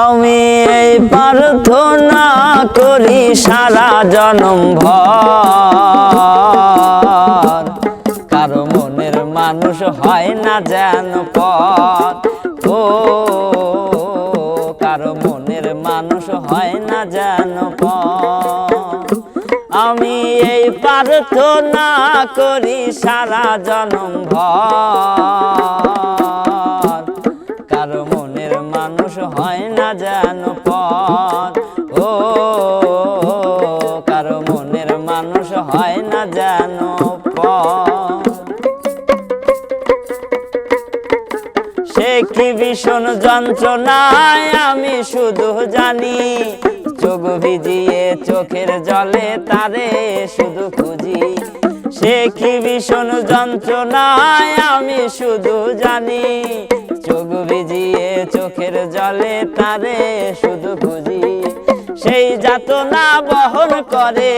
আমি এই প্রার্থনা করি সারা জনম ভর। কারও মনের মানুষ হয় না যেন পথ। ও, কারও মনের মানুষ হয় না যেন আমি এই প্রার্থনা করি সারা জনম ভর। না যেন পথ। ও, কারও মনের মানুষ হয় না পথ। সে কি ভীষণ যন্ত্রণায় আমি শুধু জানি, চোখ ভিজিয়ে চোখের জলে তারে শুধু খুঁজি। সে কি ভীষণ যন্ত্রণায় আমি শুধু জানি চোখ ভিজিয়ে চোখের জলে তারে শুধু খুঁজি। সেই যাতনা বহন করে।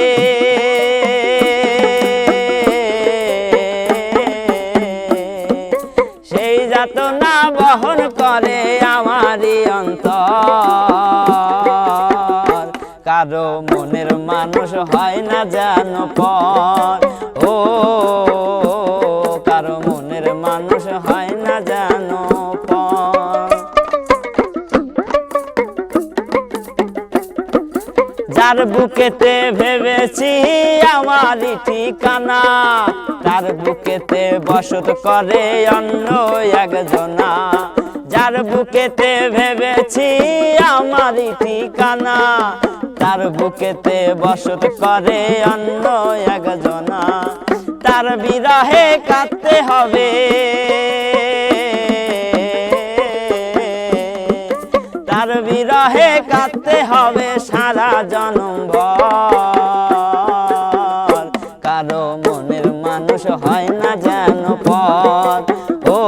সেই যাতনা বহন করে আমারই অন্তর। কারও মনের মানুষ হয় না জানো পর। ও যার বুকেতে ভেবেছি আমারই ঠিকানা। তার বুকেতে বসত করে অন্য একজনা। যার বুকেতে ভেবেছি আমারই ঠিকানা। তার বুকেতে বসত করে অন্য একজনা। তার বিরহে কাঁদতে হবে। হবে সারা জনম কারও মনের মানুষ হয় না যেন পথ। ও,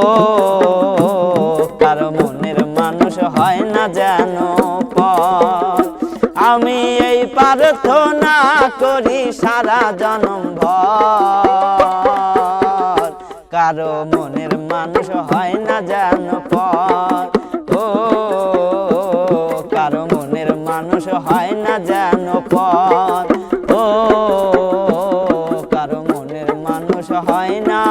কারও মনের মানুষ হয় না যেন পথ। আমি এই প্রার্থনা করি সারা জনম কারও মনের মানুষ হয় না যেন পথ। হয় না যেন পথ। ও কারও মনের মানুষ হয় না।